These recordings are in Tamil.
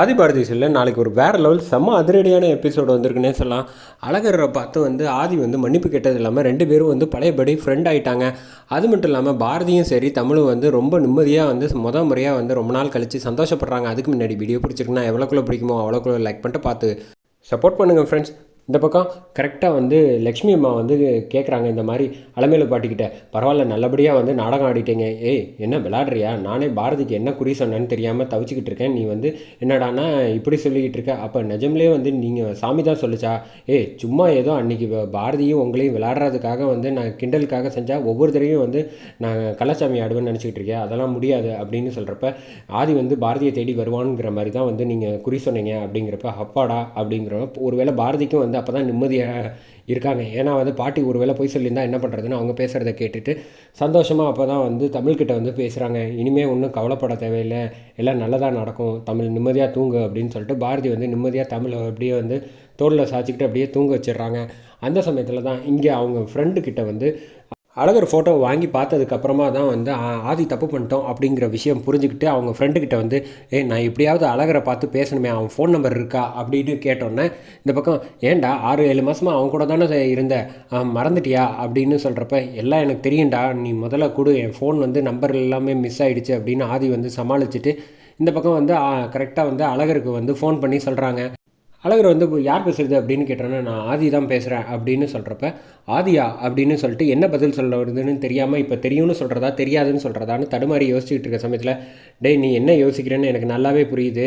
ஆதி பாரதி செல்ல நாளைக்கு ஒரு வேறு லெவல் செம்ம அதிரடியான எபிசோடு வந்திருக்குன்னே சொல்லலாம். அழகரை பார்த்து வந்து ஆதி வந்து மன்னிப்பு கேட்டது இல்லாமல் ரெண்டு பேரும் வந்து பழையபடி ஃப்ரெண்ட் ஆகிட்டாங்க அது மட்டும் இல்லாமல் பாரதியும் சரி தமிழும் வந்து ரொம்ப நிம்மதியாக வந்து முத முறையாக வந்து ரொம்ப நாள் கழித்து சந்தோஷப்படுறாங்க. அதுக்கு முன்னாடி வீடியோ பிடிச்சிருக்குன்னா எவ்வளோக்குள்ளே பிடிக்குமோ அவ்வளோக்குள்ள லைக் பண்ணிட்டு பார்த்து சப்போர்ட் பண்ணுங்கள் ஃப்ரெண்ட்ஸ் இந்த பக்கம் கரெக்டாக வந்து லக்ஷ்மி அம்மா வந்து கேட்குறாங்க இந்த மாதிரி அலமேலு பாட்டிக்கிட்ட பரவாயில்ல நல்லபடியாக வந்து நாடகம் ஆடிட்டேங்க. ஏய் என்ன விளாடுறியா நானே பாரதிக்கு என்ன குறி சொன்னேன்னு தெரியாமல் தவிச்சிக்கிட்டு இருக்கேன். நீ வந்து என்னடானா இப்படி சொல்லிக்கிட்டு இருக்க. அப்போ நிஜம்லேயே வந்து நீங்கள் சாமி தான் சொல்லிச்சா? ஏய் சும்மா ஏதோ அன்றைக்கி பாரதியும் உங்களையும் விளாடுறதுக்காக வந்து நான் கிண்டலுக்காக செஞ்சால் ஒவ்வொரு தடவையும் வந்து நான் கள்ளச்சாமி ஆடுவேன்னு நினச்சிக்கிட்டு இருக்கேன். அதெல்லாம் முடியாது அப்படின்னு சொல்கிறப்ப ஆதி வந்து பாரதியை தேடி வருவான்ங்கிற மாதிரி தான் வந்து நீங்கள் குறி சொன்னீங்க அப்படிங்கிறப்ப அப்பாடா அப்படிங்கிறப்ப ஒருவேளை பாரதிக்கும் வந்து அப்போ தான் நிம்மதியாக இருக்காங்க. ஏன்னா வந்து பாட்டி ஒரு வேளை போய் சொல்லியிருந்தா என்ன பண்ணுறதுன்னு அவங்க பேசுகிறத கேட்டுட்டு சந்தோஷமாக அப்போ தான் வந்து தமிழ்கிட்ட வந்து பேசுகிறாங்க இனிமேல் ஒன்றும் கவலைப்பட தேவையில்லை. எல்லாம் நல்லதாக நடக்கும். தமிழ் நிம்மதியாக தூங்கு அப்படின்னு சொல்லிட்டு பாரதி வந்து நிம்மதியாக தமிழை அப்படியே வந்து தோளில் சாய்ச்சிக்கிட்டு அப்படியே தூங்க வச்சிடுறாங்க. அந்த சமயத்தில் தான் இங்கே அவங்க ஃப்ரெண்டுக்கிட்ட வந்து அழகர் ஃபோட்டோ வாங்கி பார்த்ததுக்கப்புறமா தான் வந்து ஆதி தப்பு பண்ணிட்டோம் அப்படிங்கிற விஷயம் புரிஞ்சுக்கிட்டு அவங்க ஃப்ரெண்டுக்கிட்ட வந்து ஏ நான் எப்படியாவது அழகரை பார்த்து பேசணுமே அவன் ஃபோன் நம்பர் இருக்கா? அப்படின்னு கேட்டோன்னே இந்த பக்கம் ஏன்டா ஆறு ஏழு மாதமாக அவன் கூட தானே இருந்த? மறந்துட்டியா? அப்படின்னு சொல்கிறப்ப எல்லாம் எனக்கு தெரியும்டா நீ முதல்ல கொடு என் ஃபோன் வந்து நம்பர் எல்லாமே மிஸ் ஆகிடுச்சு அப்படின்னு ஆதி வந்து சமாளிச்சுட்டு இந்த பக்கம் வந்து கரெக்டாக வந்து அழகருக்கு வந்து ஃபோன் பண்ணி சொல்கிறாங்க அழகர் வந்து யார் பேசுகிறது அப்படின்னு கேட்டோன்னா நான் ஆதி தான் பேசுகிறேன் அப்படின்னு சொல்கிறப்ப ஆதியா அப்படின்னு சொல்லிட்டு என்ன பதில் சொல்ல வருதுன்னு தெரியாமல் இப்போ தெரியும்னு சொல்கிறதா தெரியாதுன்னு சொல்கிறதான்னு தடுமாறி யோசிச்சுட்டு இருக்க சமயத்தில் டேய் நீ என்ன யோசிக்கிறேன்னு எனக்கு நல்லாவே புரியுது.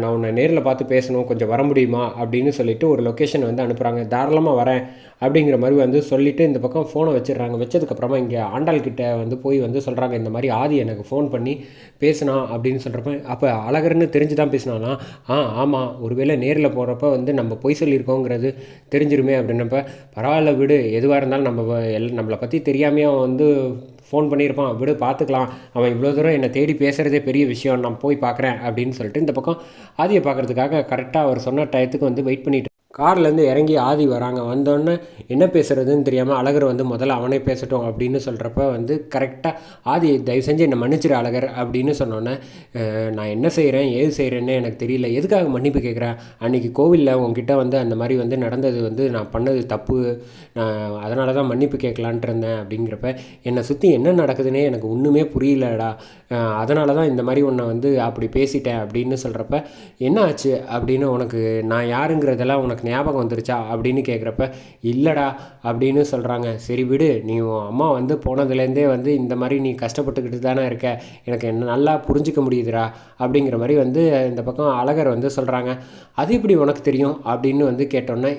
நான் உன்னை நேரில் பார்த்து பேசணும். கொஞ்சம் வர முடியுமா? அப்படின்னு சொல்லிட்டு ஒரு லொக்கேஷன் வந்து அனுப்புகிறாங்க தாராளமாக வரேன். அப்படிங்கிற மாதிரி வந்து சொல்லிவிட்டு இந்த பக்கம் ஃபோனை வச்சிடுறாங்க. வச்சதுக்கப்புறமா இங்கே ஆண்டாள் கிட்ட வந்து போய் வந்து சொல்கிறாங்க இந்த மாதிரி ஆதி எனக்கு ஃபோன் பண்ணி பேசினா அப்படின்னு சொல்கிறப்ப அப்போ அழகர்னு தெரிஞ்சு தான் பேசினானா ஆ ஆமாம் ஒருவேளை நேரில் போகிறப்ப வந்து நம்ம பொய் சொல்லியிருக்கோங்கிறது தெரிஞ்சிருமே அப்படின்னப்ப பரவாயில்ல விடு எதுவாக இருந்தாலும் நம்ம எல் நம்மளை பற்றி தெரியாமையே வந்து ஃபோன் பண்ணியிருப்பான். விடு பார்த்துக்கலாம். அவன் இவ்வளோ தூரம் என்னை தேடி பேசுகிறதே பெரிய விஷயம். நான் போய் பார்க்குறேன் அப்படின்னு சொல்லிட்டு இந்த பக்கம் ஆதியை பார்க்குறதுக்காக கரெக்டாக அவர் சொன்ன டயத்துக்கு வந்து வெயிட் பண்ணிட்டு கார்லேருந்து இறங்கி ஆதி வராங்க. வந்தோடனே என்ன பேசுகிறதுன்னு தெரியாமல் அழகர் வந்து முதல்ல அவனே பேசட்டும் அப்படின்னு சொல்கிறப்ப வந்து கரெக்டாக ஆதி தயவு செஞ்சு என்னை மன்னிச்சிரு அழகர் அப்படின்னு சொன்னோன்னே நான் என்ன செய்கிறேன் ஏது செய்கிறேன்னு எனக்கு தெரியல. எதுக்காக மன்னிப்பு கேட்குறேன் அன்றைக்கி கோவிலில் உங்ககிட்ட வந்து அந்த மாதிரி வந்து நடந்தது வந்து நான் பண்ணது தப்பு. நான் அதனால தான் மன்னிப்பு கேட்கலான்ட்டு இருந்தேன் அப்படிங்கிறப்ப என்னை சுற்றி என்ன நடக்குதுன்னே எனக்கு ஒன்றுமே புரியலடா. அதனால தான் இந்த மாதிரி உன்னை வந்து அப்படி பேசிட்டேன் அப்படின்னு சொல்கிறப்ப என்ன ஆச்சு அப்படின்னு உனக்கு நான் யாருங்கிறதெல்லாம் உனக்கு ஞாபகம் வந்துருச்சா அப்படின்னு கேட்குறப்ப இல்லைடா அப்படின்னு சொல்கிறாங்க சரி விடு நீ உன் அம்மா வந்து போனதுலேருந்தே வந்து இந்த மாதிரி நீ கஷ்டப்பட்டுக்கிட்டு தானே இருக்க. எனக்கு என்ன நல்லா புரிஞ்சிக்க முடியுதுடா அப்படிங்கிற மாதிரி வந்து இந்த பக்கம் அழகர் வந்து சொல்கிறாங்க அது இப்படி உனக்கு தெரியும் அப்படின்னு வந்து கேட்டோன்னே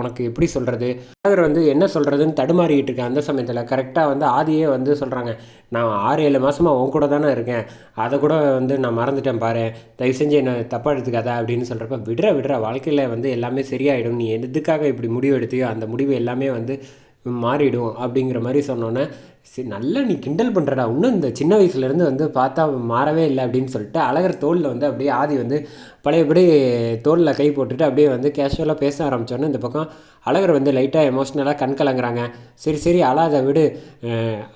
உனக்கு எப்படி சொல்கிறது அழகர் வந்து என்ன சொல்கிறதுன்னு தடுமாறிக்கிட்டு இருக்கேன் அந்த சமயத்தில் கரெக்டாக வந்து ஆதியே வந்து சொல்கிறாங்க நான் ஆறு ஏழு மாதமாக உன் கூட தானே இருக்கேன். அதை கூட வந்து நான் மறந்துட்டேன் பாரு. தயவு செஞ்சு என்ன தப்பாக எடுத்துக்காத அப்படின்னு சொல்கிறப்ப விடுற விடுற. வாழ்க்கையில் வந்து எல்லாமே சரியாயிடும். நீ எதுக்காக இப்படி முடிவு எடுத்தியோ அந்த முடிவு எல்லாமே வந்து மாறிடும் அப்படிங்கிற மாதிரி சொன்னோன்னே சரி நல்லா நீ கிண்டல் பண்ணுறடா இன்னும் இந்த சின்ன வயசுலேருந்து வந்து பார்த்தா மாறவே இல்லை அப்படின்னு சொல்லிட்டு அழகர் தோளில் வந்து அப்படியே ஆதி வந்து பழையபடி தோளில் கை போட்டுட்டு அப்படியே வந்து கேஷுவலாக பேச ஆரம்பித்தோன்னே இந்த பக்கம் அழகர் வந்து லைட்டாக எமோஷ்னலாக கண் கலங்குறாங்க. சரி சரி அழாத விடு.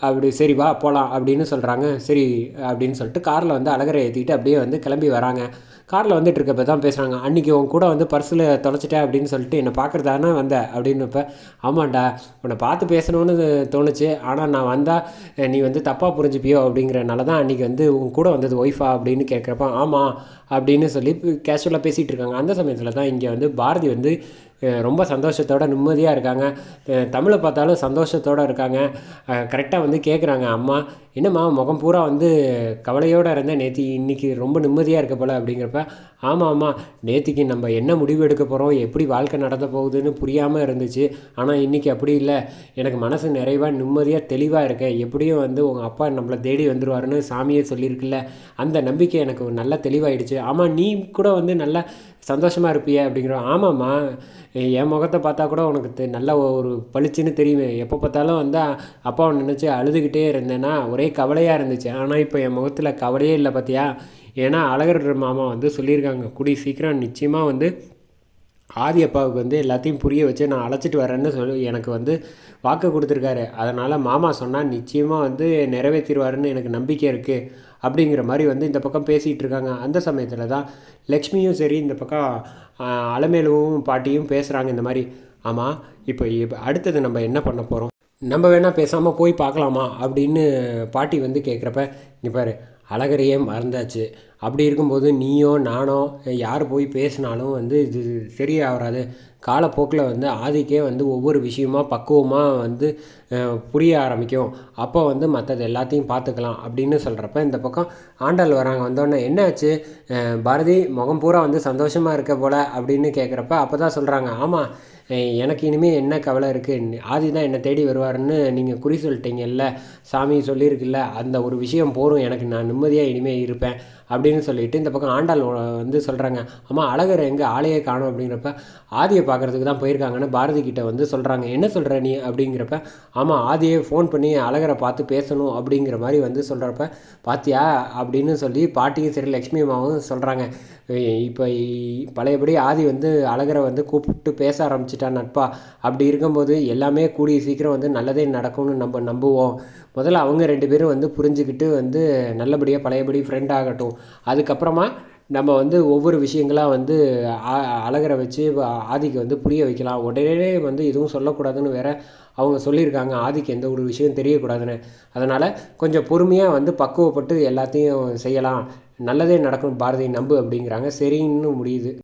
அப்படி சரி வா போகலாம் அப்படின்னு சொல்கிறாங்க சரி அப்படின்னு சொல்லிட்டு காரில் வந்து அழகரை ஏற்றிட்டு அப்படியே வந்து கிளம்பி வராங்க. காரில் வந்துட்டு இருக்கப்ப தான் பேசுகிறாங்க அன்றைக்கி உன் கூட வந்து பர்ஸில் தொலைச்சிட்டேன் அப்படின்னு சொல்லிட்டு என்னை பார்க்குறதானே வந்த? அப்படின்னு ஆமாண்டா உன்னை பார்த்து பேசணும்னு தோணுச்சு. ஆனால் நான் வந்தால் நீ வந்து தப்பாக புரிஞ்சுப்பியோ அப்படிங்கிறனால தான் அன்றைக்கி வந்து உன் கூட வந்தது ஒய்ஃபா? அப்படின்னு கேட்குறப்ப ஆமாம் அப்படின்னு சொல்லி கேஷுவலாக பேசிகிட்டு இருக்காங்க அந்த சமயத்தில் தான் இங்கே வந்து பாரதி வந்து ரொம்ப சந்தோஷத்தோட நிம்மதியாக இருக்காங்க. தமிழை பார்த்தாலும் சந்தோஷத்தோடு இருக்காங்க. கரெக்டாக வந்து கேட்குறாங்க அம்மா. என்னம்மா முகம் பூரா வந்து கவலையோடு இருந்தேன் நேற்று இன்றைக்கி ரொம்ப நிம்மதியாக இருக்க போல் அப்படிங்கிறப்ப ஆமாம் ஆமாம் நேற்றுக்கு நம்ம என்ன முடிவு எடுக்க போகிறோம் எப்படி வாழ்க்கை நடத்த போகுதுன்னு புரியாமல் இருந்துச்சு. ஆனால் இன்றைக்கி அப்படி இல்லை. எனக்கு மனசு நிறைவாக நிம்மதியாக தெளிவாக இருக்கேன். எப்படியும் வந்து உங்கள் அப்பா நம்மளை தேடி வந்துடுவாருன்னு சாமியே சொல்லியிருக்குல்ல. அந்த நம்பிக்கை எனக்கு நல்ல தெளிவாயிடுச்சு. ஆமாம் நீ கூட வந்து நல்லா சந்தோஷமாக இருப்பிய அப்படிங்கிறோம் ஆமாம்மா. என் முகத்தை பார்த்தா கூட உனக்கு நல்ல ஒரு பளிச்சுன்னு தெரியுமே. எப்போ பார்த்தாலும் வந்து அப்பாவை நினச்சி அழுதுகிட்டே இருந்தேன்னா ஒரே கவலையாக இருந்துச்சு. ஆனால் இப்போ என் முகத்தில் கவலையே இல்லை பார்த்தியா ஏன்னா அழகர் மாமா வந்து சொல்லியிருக்காங்க கூடி சீக்கிரம் நிச்சயமாக வந்து ஆதி அப்பாவுக்கு வந்து எல்லாத்தையும் புரிய வச்சு நான் அழைச்சிட்டு வரேன்னு சொல்லி எனக்கு வந்து வாக்கு கொடுத்துருக்காரு. அதனால் மாமா சொன்னால் நிச்சயமாக வந்து நிறைவேற்றிடுவாருன்னு எனக்கு நம்பிக்கை இருக்குது அப்படிங்கிற மாதிரி வந்து இந்த பக்கம் பேசிகிட்டு இருக்காங்க. அந்த சமயத்தில் தான் லக்ஷ்மியும் சரி இந்த பக்கம் அலமேலுவும் பாட்டியும் பேசுகிறாங்க இந்த மாதிரி. ஆமாம் இப்போ அடுத்தது நம்ம என்ன பண்ண போகிறோம் நம்ம வேணால் பேசாமல் போய் பார்க்கலாமா? அப்படின்னு பாட்டி வந்து கேட்குறப்ப இங்கே பாரு அழகரையே மறந்தாச்சு. அப்படி இருக்கும்போது நீயோ நானோ யார் போய் பேசினாலும் வந்து இது சரியே வராது காலப்போக்கில் வந்து ஆதிக்கே வந்து ஒவ்வொரு விஷயமா பக்குவமாக வந்து புரிய ஆரம்பிக்கும். அப்போ வந்து மற்றது எல்லாத்தையும் பார்த்துக்கலாம் அப்படின்னு சொல்கிறப்ப இந்த பக்கம் ஆண்டாள் வராங்க. வந்தோடனே என்னாச்சு? பாரதி முகம் பூரா வந்து சந்தோஷமாக இருக்க போல் அப்படின்னு கேட்குறப்ப அப்போ தான் சொல்கிறாங்க ஆமாம் எனக்கு இனிமேல் என்ன கவலை இருக்குது ஆதி தான் என்னை தேடி வருவாருன்னு நீங்கள் குறி சொல்லிட்டீங்கல்ல சாமி சொல்லியிருக்குல்ல அந்த ஒரு விஷயம் போகும் எனக்கு நான் நிம்மதியாக இனிமேல் இருப்பேன். அப்படின்னு சொல்லிட்டு இந்த பக்கம் ஆண்டாள் வந்து சொல்கிறாங்க அம்மா அழகர் எங்கே ஆளையே காணும் அப்படிங்கிறப்ப ஆதியை பார்க்குறதுக்கு தான் போயிருக்காங்கன்னு பாரதி கிட்ட வந்து சொல்கிறாங்க என்ன சொல்கிற நீ? அப்படிங்கிறப்ப ஆமாம் ஆதியை ஃபோன் பண்ணி அழகரை பார்த்து பேசணும் அப்படிங்கிற மாதிரி வந்து சொல்கிறப்ப பாத்தியா? அப்படின்னு சொல்லி பாட்டியும் சரி லக்ஷ்மி அம்மாவும் சொல்கிறாங்க இப்போ பழையபடி ஆதி வந்து அழகரை வந்து கூப்பிட்டு பேச ஆரம்பிச்சிட்டா நட்பா? அப்படி இருக்கும்போது எல்லாமே கூடிய சீக்கிரம் வந்து நல்லதே நடக்கும்னு நம்ம நம்புவோம். முதல்ல அவங்க ரெண்டு பேரும் வந்து புரிஞ்சுக்கிட்டு வந்து நல்லபடியாக பழையபடி ஃப்ரெண்ட் ஆகட்டும். அதுக்கப்புறமா நம்ம வந்து ஒவ்வொரு விஷயங்களாக வந்து ஆ- அழகரை வச்சு ஆதிக்கு வந்து புரிய வைக்கலாம். உடனே வந்து எதுவும் சொல்லக்கூடாதுன்னு வேற அவங்க சொல்லியிருக்காங்க. ஆதிக்கு எந்த ஒரு விஷயம் தெரியக்கூடாதுன்னு. அதனால் கொஞ்சம் பொறுமையாக வந்து பக்குவப்பட்டு எல்லாத்தையும் செய்யலாம். நல்லதே நடக்கும் பாரதி நம்பு அப்படிங்கிறாங்க. சரின்னு முடியுது.